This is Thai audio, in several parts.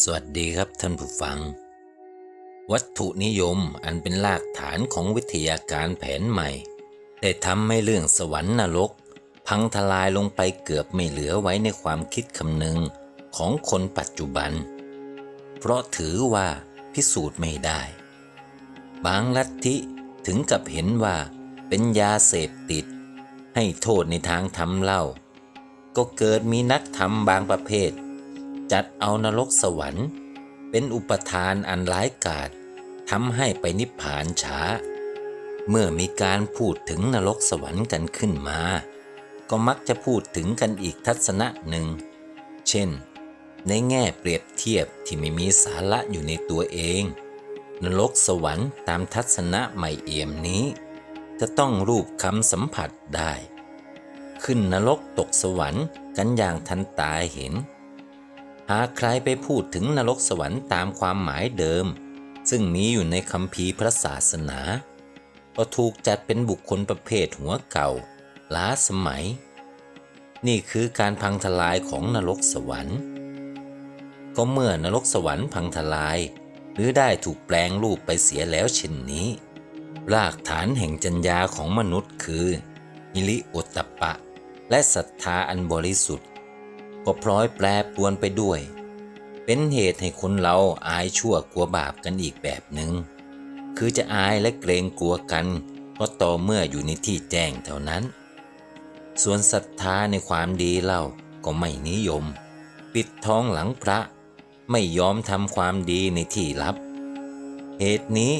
สวัสดีครับท่านผู้ฟัง วัตถุนิยมอันเป็นรากฐานของวิทยาการแผนใหม่ ได้ทำให้เรื่องสวรรค์นรก พังทลายลงไปเกือบไม่เหลือไว้ในความคิดคำนึงของคนปัจจุบัน เพราะถือว่าพิสูจน์ไม่ได้ บางลัทธิถึงกับเห็นว่าเป็นยาเสพติด ให้โทษในทางทำเล่าก็เกิดมีนักธรรมบางประเภท จัดเอานรกสวรรค์ เป็นอุปทานอันร้ายกาจทำให้ไปนิพพานช้า เมื่อมีการพูดถึงนรกสวรรค์กันขึ้นมา ก็มักจะพูดถึงกันอีกทัศนะหนึ่ง เช่น ในแง่เปรียบเทียบที่ไม่มีสาระอยู่ในตัวเอง นรกสวรรค์ตามทัศนะใหม่เอี่ยมนี้ จะต้องรูปคำสัมผัสได้ ขึ้นนรกตกสวรรค์กันอย่างทันตาเห็น หากใครไปพูดถึงนรกสวรรค์ตามความหมายเดิม ซึ่งมีอยู่ในคัมภีพระศาสนา ก็ถูกจัดเป็นบุคคลประเภทหัวเก่า ล้าสมัย นี่คือการพังทลายของนรกสวรรค์ ก็เมื่อนรกสวรรค์พังทลาย หรือได้ถูกแปลงรูปไปเสียแล้วเช่นนี้ รากฐานแห่งจัญญาของมนุษย์คือฮิริโอตตปปะ และศรัทธาอันบริสุทธิ์ ก็พลอยแปรปวนไปด้วย เป็นเหตุให้คนเราอายชั่วกลัวบาปกันอีกแบบหนึง่งคือจะอายและเกรงกลัวกันก็ต่อเมื่ออยู่ในที่แจ้งเท่านั้น ส่วนศรัทธาในความดีเล่าก็ไม่นิยม ปิดท้องหลังพระ ไม่ยอมทำความดีในที่ลับ เหตุนี้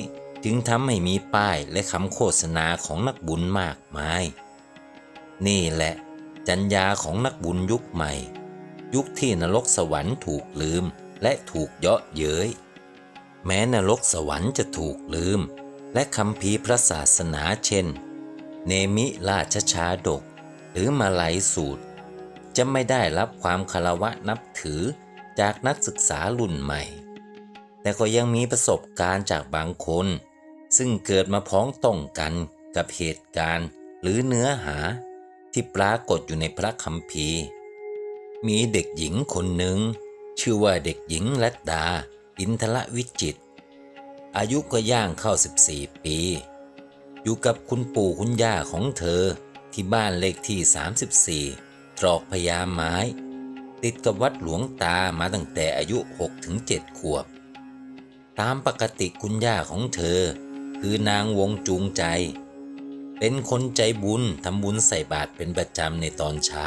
จึงทำให้มีป้ายและคำโฆษณาของนักบุญมากมาย นี่แหละจัญญาของนักบุญยุคใหม่ ยุคที่นรกสวรรค์ถูกลืมและถูกเยาะเย้ย แม้นรกสวรรค์จะถูกลืม และคำพีพระศาสนาเช่น เนมิราชชาดก หรือมาลัยสูตร จะไม่ได้รับความคารวะนับถือจากนักศึกษารุ่นใหม่ แต่ก็ยังมีประสบการณ์จากบางคน ซึ่งเกิดมาพ้องต้องกันกับเหตุการณ์หรือเนื้อหาที่ปรากฏอยู่ในพระคัมภีร์ มีเด็กหญิงคนหนึ่ง ชื่อว่าเด็กหญิงลัดดา อินทรวิจิต อายุก็ย่างเข้า 14 ปี อยู่กับคุณปู่คุณย่าของเธอที่บ้านเลขที่ 34 ตรอกพญาไม้ ติดกับวัดหลวงตามาตั้งแต่อายุ 6-7 ขวบ ตามปกติคุณย่าของเธอ คือนางวงจูงใจ เป็นคนใจบุญทำบุญใส่บาตรเป็นประจำในตอนเช้า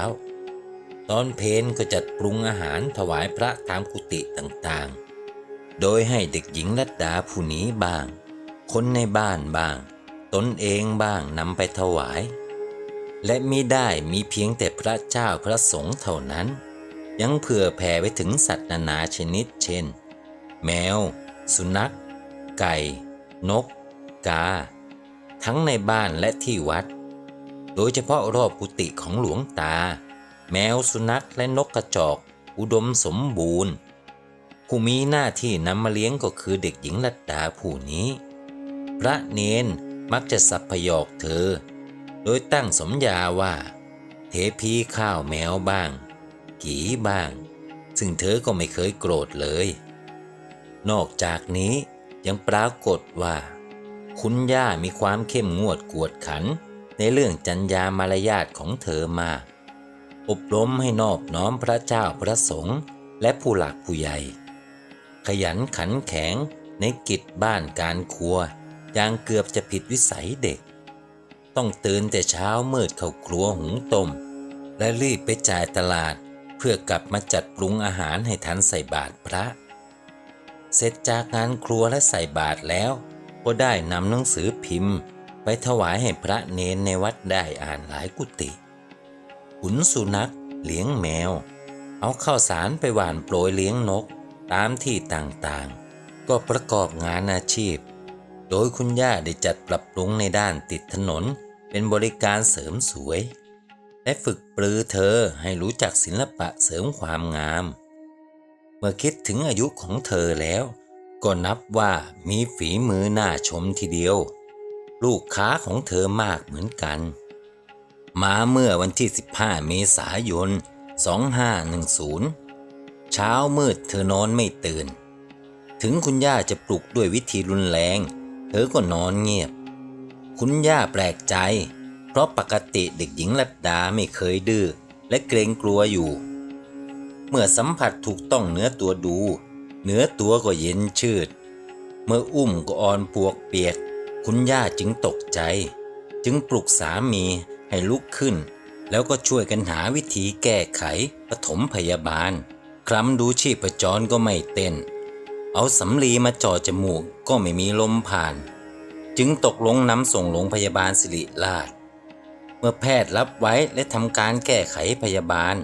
ตอนเพนก็จัดปรุงอาหารถวายพระตามกุฏิต่างๆ โดยให้เด็กหญิงรัตดาผู้นี้บ้าง คนในบ้านบ้าง ตนเองบ้างนำไปถวาย และมิได้มีเพียงแต่พระเจ้าพระสงฆ์เท่านั้น ยังเผื่อแผ่ไปถึงสัตว์นานาชนิดเช่น แมว สุนัข ไก่ นก กา ทั้งในบ้านและที่วัด โดยเฉพาะรอบกุฏิของหลวงตา แมวสุนัขและนกกระจอก อุดมสมบูรณ์ ผู้มีหน้าที่นำมาเลี้ยงก็คือเด็กหญิงลัดดาผู้นี้ พระเนนมักจะสับพยอกเธอ โดยตั้งสมญาว่า เทพีข้าวแมวบ้าง กีบ้าง ซึ่งเธอก็ไม่เคยโกรธเลย นอกจากนี้ยังปรากฏว่า คุณย่ามีความเข้มงวดกวดขันในเรื่องจัญญามารยาทของเธอมาก อบรมให้นอบน้อมพระเจ้าพระสงฆ์และผู้หลักผู้ใหญ่ ขยันขันแข็งในกิจบ้านการครัวอย่างเกือบจะผิดวิสัยเด็ก ต้องตื่นแต่เช้ามืดเข้าครัวหุงต้ม และรีบไปจ่ายตลาดเพื่อกลับมาจัดปรุงอาหารให้ทันใส่บาตรพระ เสร็จจากงานครัวและใส่บาตรแล้ว ก็ได้นำหนังสือพิมพ์ ไปถวายให้พระเนนในวัดได้อ่านหลายกุฏิ ขุนสุนัข เลี้ยงแมว เอาข้าวสารไปหว่านโปรยเลี้ยงนกตามที่ต่างๆ ก็ประกอบงานอาชีพ โดยคุณย่าได้จัดปรับปรุงในด้านติดถนนเป็นบริการเสริมสวย และฝึกปรือเธอให้รู้จักศิลปะเสริมความงาม เมื่อคิดถึงอายุของเธอแล้ว ก็นับว่ามีฝีมือน่าชมทีเดียว ลูกค้าของเธอมากเหมือนกัน มาเมื่อวันที่ 15 เมษายน 2510 เช้ามืดเธอนอนไม่ตื่น ถึงคุณย่าจะปลุกด้วยวิธีรุนแรง เธอก็นอนเงียบ คุณย่าแปลกใจ เพราะปกติเด็กหญิงลัดดาไม่เคยดื้อและเกรงกลัวอยู่ เมื่อสัมผัสถูกต้องเนื้อตัวดู เนื้อตัวก็เย็นชืด เมื่ออุ้มก็อ่อนปวกเปียก คุณย่าจึงตกใจ จึงปลุกสามี ให้ลุกขึ้น แล้วก็ช่วยกันหาวิธีแก้ไขปฐมพยาบาล ครั้มดูชีพจรก็ไม่เต้น เอาสำลีมาจ่อจมูกก็ไม่มีลมผ่าน จึงตกลงนำส่งโรงพยาบาลสิริราช เมื่อแพทย์รับไว้และทำการแก้ไขพยาบาล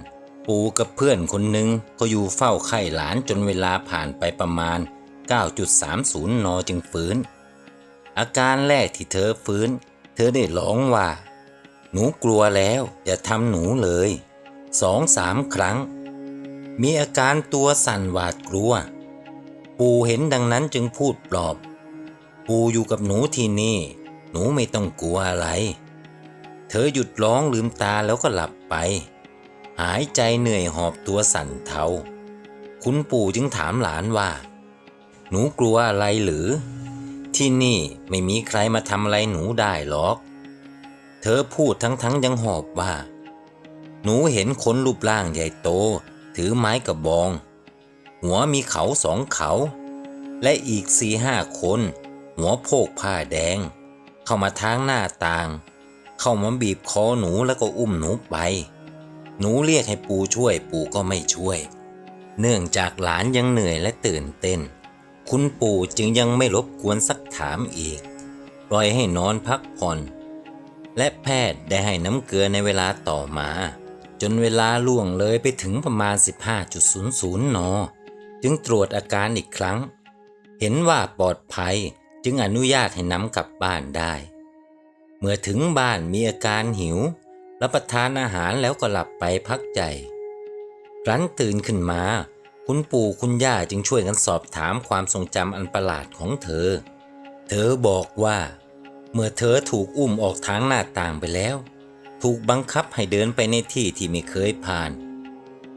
ปู่กับเพื่อนคนหนึ่งก็อยู่เฝ้าไข้หลานจนเวลาผ่านไปประมาณ 9.30 นจึงฟื้นอาการแรกที่เธอฟื้น เธอได้ร้องว่า หนูกลัวแล้ว อย่าทำหนูเลยสองสามครั้ง มีอาการตัวสั่นหวาดกลัว ปู่เห็นดังนั้นจึงพูดปลอบ ปู่อยู่กับหนูที่นี่ หนูไม่ต้องกลัวอะไร เธอหยุดร้องลืมตาแล้วก็หลับไป หายใจเหนื่อยหอบตัวสั่นเทาคุณปู่จึงถามหลานว่า หนูกลัวอะไรหรือ ที่นี่ไม่มีใครมาทำอะไรหนูได้หรอก เธอพูดทั้งๆยังหอบว่า หนูเห็นคนรูปร่างใหญ่โต ถือไม้กระบอง หัวมีเขาสองเขา และอีกสี่ห้าคน หัวโพกผ้าแดง เข้ามาทางหน้าต่าง เข้ามาบีบคอหนูแล้วก็อุ้มหนูไป หนูเรียกให้ปู่ช่วยปู่ก็ไม่ช่วย เนื่องจากหลานยังเหนื่อยและตื่นเต้น คุณปู่จึงยังไม่รบกวนสักถามอีก ปล่อยให้นอนพักผ่อน และแพทย์ได้ให้น้ำเกลือในเวลาต่อมา จนเวลาล่วงเลยไปถึงประมาณ 15.00 น จึงตรวจอาการอีกครั้ง เห็นว่าปลอดภัยจึงอนุญาตให้นำกลับบ้านได้ เมื่อถึงบ้านมีอาการหิว รับประทานอาหารแล้วก็หลับไปพักใจครั้นตื่นขึ้นมา คุณปู่คุณย่าจึงช่วยกันสอบถามความทรงจำอันประหลาดของเธอ เธอบอกว่า เมื่อเธอถูกอุ้มออกทางหน้าต่างไปแล้ว ถูกบังคับให้เดินไปในที่ที่ไม่เคยผ่าน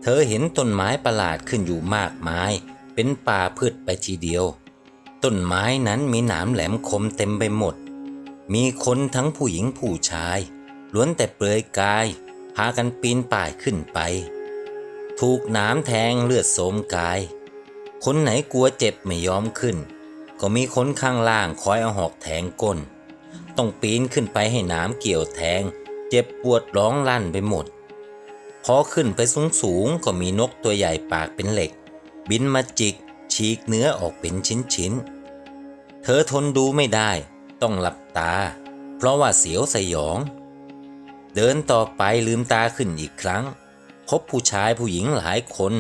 เธอเห็นต้นไม้ประหลาดขึ้นอยู่มากมาย เป็นป่าพืชไปทีเดียว ต้นไม้นั้นมีหนามแหลมคมเต็มไปหมด มีคนทั้งผู้หญิงผู้ชาย ล้วนแต่เปลือยกาย พากันปีนป่ายขึ้นไป ถูกหน้ำแทงเลือดโสมกาย คนไหนกลัวเจ็บไม่ยอมขึ้น ก็มีคนข้างล่างคอยเอาหอกแทงก้น ต้องปีนขึ้นไปให้หน้ำเกี่ยวแทง เจ็บปวดร้องลั่นไปหมด พอขึ้นไปสูงสูงก็มีนกตัวใหญ่ปากเป็นเหล็ก บินมาจิก ฉีกเนื้อออกเป็นชิ้นๆเธอทนดูไม่ได้ ต้องหลับตา เพราะว่าเสียวสยอง เดินต่อไปลืมตาขึ้นอีกครั้ง พบผู้ชายผู้หญิงหลายคน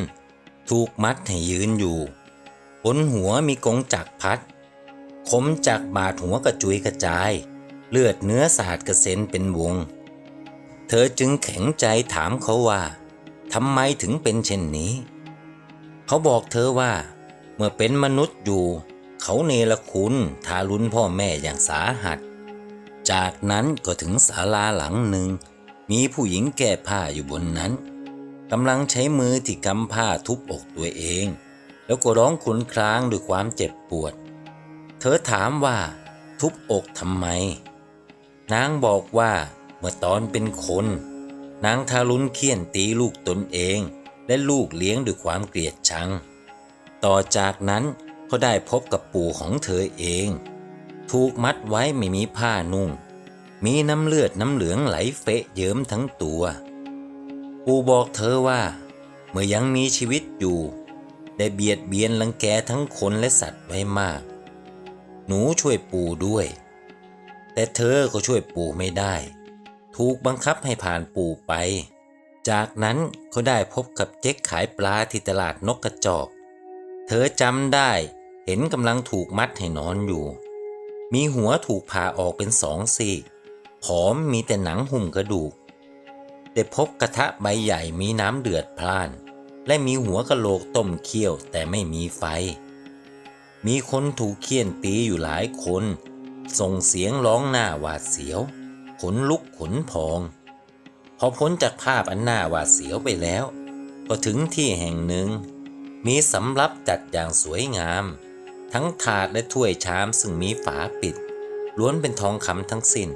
ถูกมัดให้ยืนอยู่บนหัวมีกงจักพัดคมจากบาดหัวกระจุยกระจาย เลือดเนื้อสาดกระเซ็นเป็นวง เธอจึงแข็งใจถามเขาว่าทำไมถึงเป็นเช่นนี้ เขาบอกเธอว่า เมื่อเป็นมนุษย์อยู่ เขาเนรคุณทารุณพ่อแม่อย่างสาหัส จากนั้นก็ถึงศาลาหลังหนึ่ง มีผู้หญิงแก้ผ้าอยู่บนนั้นกำลังใช้มือที่กำผ้าทุบอกตัวเอง แล้วก็ร้องครวญครางด้วยความเจ็บปวด เธอถามว่า ทุบอกทำไม นางบอกว่าเมื่อตอนเป็นคน นางทารุณเคี่ยนตีลูกตนเอง และลูกเลี้ยงด้วยความเกลียดชัง ต่อจากนั้นก็ได้พบกับปู่ของเธอเอง ถูกมัดไว้ไม่มีผ้านุ่ง มีน้ำเลือดน้ำเหลืองไหลเฟะเยิ้มทั้งตัว ปู่บอกเธอว่า เมื่อยังมีชีวิตอยู่ได้เบียดเบียนรังแกทั้งคนและสัตว์ไว้มาก หนูช่วยปู่ด้วย แต่เธอก็ช่วยปู่ไม่ได้ ถูกบังคับให้ผ่านปู่ไป จากนั้นก็ได้พบกับเจ๊กขายปลาที่ตลาดนกกระจอก เธอจำได้เห็นกำลังถูกมัดให้นอนอยู่ มีหัวถูกผ่าออกเป็นสองซีกผอมมีแต่หนังหุ้มกระดูก ได้พบกระทะใบใหญ่มีน้ำเดือดพล่าน และมีหัวกะโหลกต้มเคี่ยวแต่ไม่มีไฟ มีคนถูกเคี่ยนตีอยู่หลายคน ส่งเสียงร้องหน้าหวาดเสียว ขนลุกขนพอง พอพ้นจากภาพอันหน่าหวาดเสียวไปแล้ว ก็ถึงที่แห่งหนึ่ง มีสำรับจัดอย่างสวยงาม ทั้งถาดและถ้วยชามซึ่งมีฝาปิด ล้วนเป็นทองคำทั้งสิ้น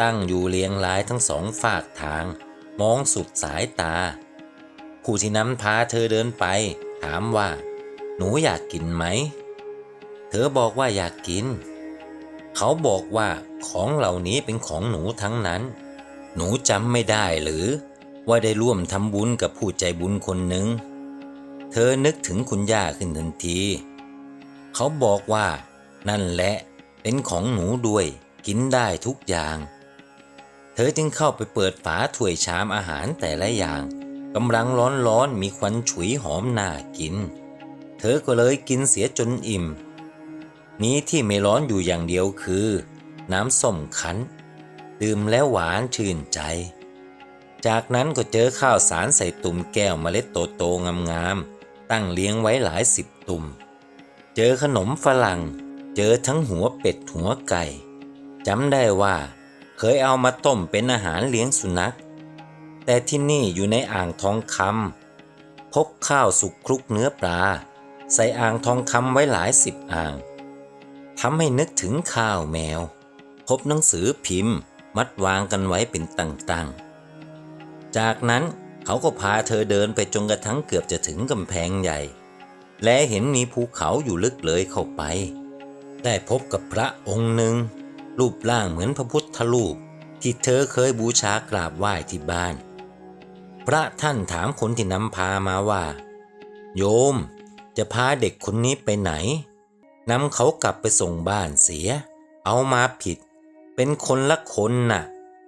ตั้งอยู่เรียงรายทั้งสองฝากทาง มองสุดสายตา ผู้ที่นำพาเธอเดินไป ถามว่า หนูอยากกินไหม เธอบอกว่าอยากกิน เขาบอกว่าของเหล่านี้เป็นของหนูทั้งนั้น หนูจำไม่ได้หรือ ว่าได้ร่วมทำบุญกับผู้ใจบุญคนหนึ่ง เธอนึกถึงคุณย่าขึ้นทันที เขาบอกว่า นั่นแหละเป็นของหนูด้วย กินได้ทุกอย่าง เธอจึงเข้าไปเปิดฝาถ้วยชามอาหารแต่ละอย่างกำลังร้อนๆมีควันฉุยหอมน่ากิน เธอก็เลยกินเสียจนอิ่ม นี้ที่ไม่ร้อนอยู่อย่างเดียวคือ น้ำส้มคั้น ดื่มแล้วหวานชื่นใจ จากนั้นก็เจอข้าวสารใส่ตุ่มแก้วเมล็ดโตๆงามๆตั้งเลี้ยงไว้หลายสิบตุ่ม เจอขนมฝรั่ง เจอทั้งหัวเป็ดหัวไก่จำได้ว่า เคยเอามาต้มเป็นอาหารเลี้ยงสุนัข แต่ที่นี่อยู่ในอ่างทองคำพบข้าวสุกคลุกเนื้อปลา ใส่อ่างทองคำไว้หลายสิบอ่าง ทำให้นึกถึงข้าวแมว พบหนังสือพิมพ์ มัดวางกันไว้เป็นตั้งๆ จากนั้นเขาก็พาเธอเดินไปจนกระทั่งเกือบจะถึงกำแพงใหญ่ และเห็นมีภูเขาอยู่ลึกเลยเข้าไป ได้พบกับพระองค์หนึ่ง รูปร่างเหมือนพระพุทธรูป ที่เธอเคยบูชากราบไหว้ที่บ้าน พระท่านถามคนที่นำพามาว่า โยมจะพาเด็กคนนี้ไปไหน นำเขากลับไปส่งบ้านเสีย เอามาผิด เป็นคนละคนน่ะ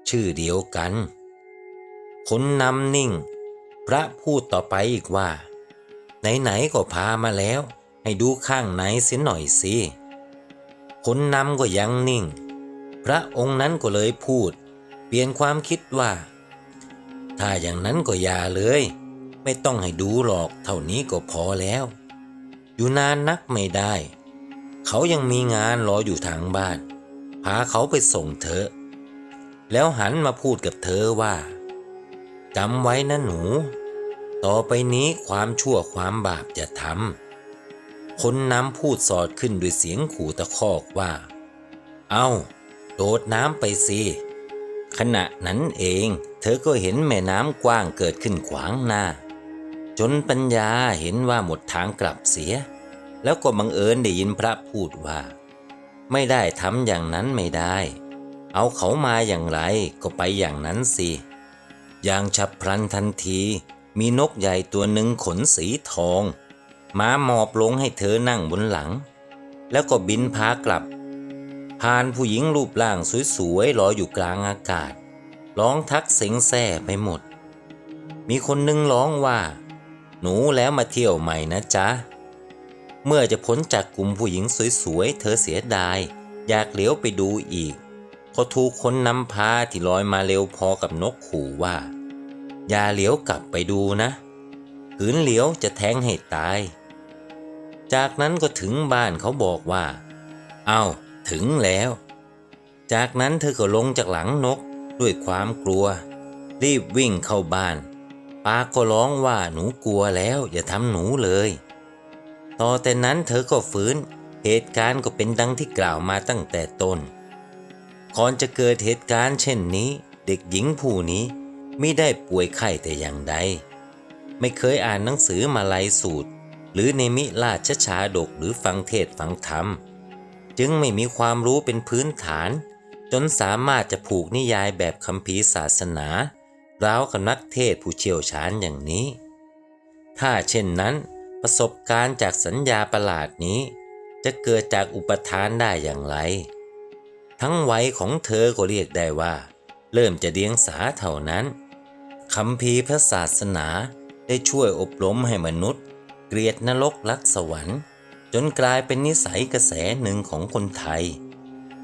ชื่อเดียวกัน คนนำนิ่ง พระพูดต่อไปอีกว่า ไหนๆก็พามาแล้ว ให้ดูข้างในเสียหน่อยสิคนนำก็ยังนิ่ง พระองค์นั้นก็เลยพูด เปลี่ยนความคิดว่า ถ้าอย่างนั้นก็อย่าเลย ไม่ต้องให้ดูหรอกเท่านี้ก็พอแล้ว อยู่นานนักไม่ได้ เขายังมีงานรออยู่ทางบ้าน พาเขาไปส่งเธอ แล้วหันมาพูดกับเธอว่าจำไว้นะหนู ต่อไปนี้ความชั่วความบาปจะทำคนน้ำพูดสอดขึ้นด้วยเสียงขู่ตะคอกว่า เอาโดดน้ำไปสิขณะนั้นเองเธอก็เห็นแม่น้ำกว้างเกิดขึ้นขวางหน้า จนปัญญาเห็นว่าหมดทางกลับเสีย แล้วก็บังเอิญได้ยินพระพูดว่า ไม่ได้ทำอย่างนั้นไม่ได้ เอาเขามาอย่างไรก็ไปอย่างนั้นสิ อย่างฉับพลันทันทีมีนกใหญ่ตัวหนึ่งขนสีทองมาหมอบลงให้เธอนั่งบนหลัง แล้วก็บินพากลับ ผ่านผู้หญิงรูปร่างสวยๆลอยอยู่กลางอากาศ ร้องทักเสียงแซ่ไปหมด มีคนหนึงร้องว่า หนูแล้วมาเที่ยวใหม่นะจ๊ะ เมื่อจะพ้นจากกลุ่มผู้หญิงสวยๆ เธอเสียดาย อยากเหลียวไปดูอีกก็ถูกคนนำพาที่ลอยมาเร็วพอกับนกขู่ว่า อย่าเหลียวกลับไปดูนะขืนเหลียวจะแทงให้ตาย จากนั้นก็ถึงบ้านเขาบอกว่า เอา้า ถึงแล้ว จากนั้นเธอก็ลงจากหลังนกด้วยความกลัว รีบวิ่งเข้าบ้านปาก็ร้องว่าหนูกลัวแล้วอย่าทำหนูเลย ต่อแต่นั้นเธอก็ฟื้นเหตุการณ์ก็เป็นดังที่กล่าวมาตั้งแต่ต้น ก่อนจะเกิดเหตุการณ์เช่นนี้ เด็กหญิงผู้นี้ไม่ได้ป่วยไข้แต่อย่างใด ไม่เคยอ่านหนังสือมาลายสูตร หรือในมิราชชาดกหรือฟังเทศฟังธรรม จึงไม่มีความรู้เป็นพื้นฐาน จนสามารถจะผูกนิยายแบบคัมภีร์ศาสนาราวกับนักเทศผู้เชี่ยวชาญอย่างนี้ ถ้าเช่นนั้น ประสบการณ์จากสัญญาประหลาดนี้ จะเกิดจากอุปทานได้อย่างไร ทั้งวัยของเธอก็เรียกได้ว่า เริ่มจะเดียงสาเท่านั้นคำพีพระศาสนาได้ช่วยอบรมให้มนุษย์ เกลียดนรกรักสวรรค์ จนกลายเป็นนิสัยกระแสหนึ่งของคนไทย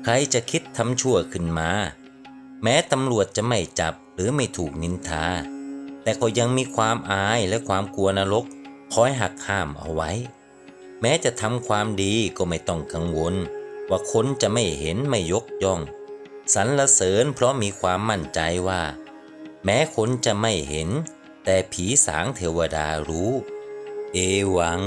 ใครจะคิดทำชั่วขึ้นมา แม้ตำรวจจะไม่จับหรือไม่ถูกนินทา แต่ก็ยังมีความอายและความกลัวนรก คอยหักห้ามเอาไว้ แม้จะทำความดีก็ไม่ต้องกังวล ว่าคนจะไม่เห็นไม่ยกย่องสรรเสริญเพราะมีความมั่นใจว่า แม้คนจะไม่เห็น แต่ผีสางเทวดารู้ เอวัง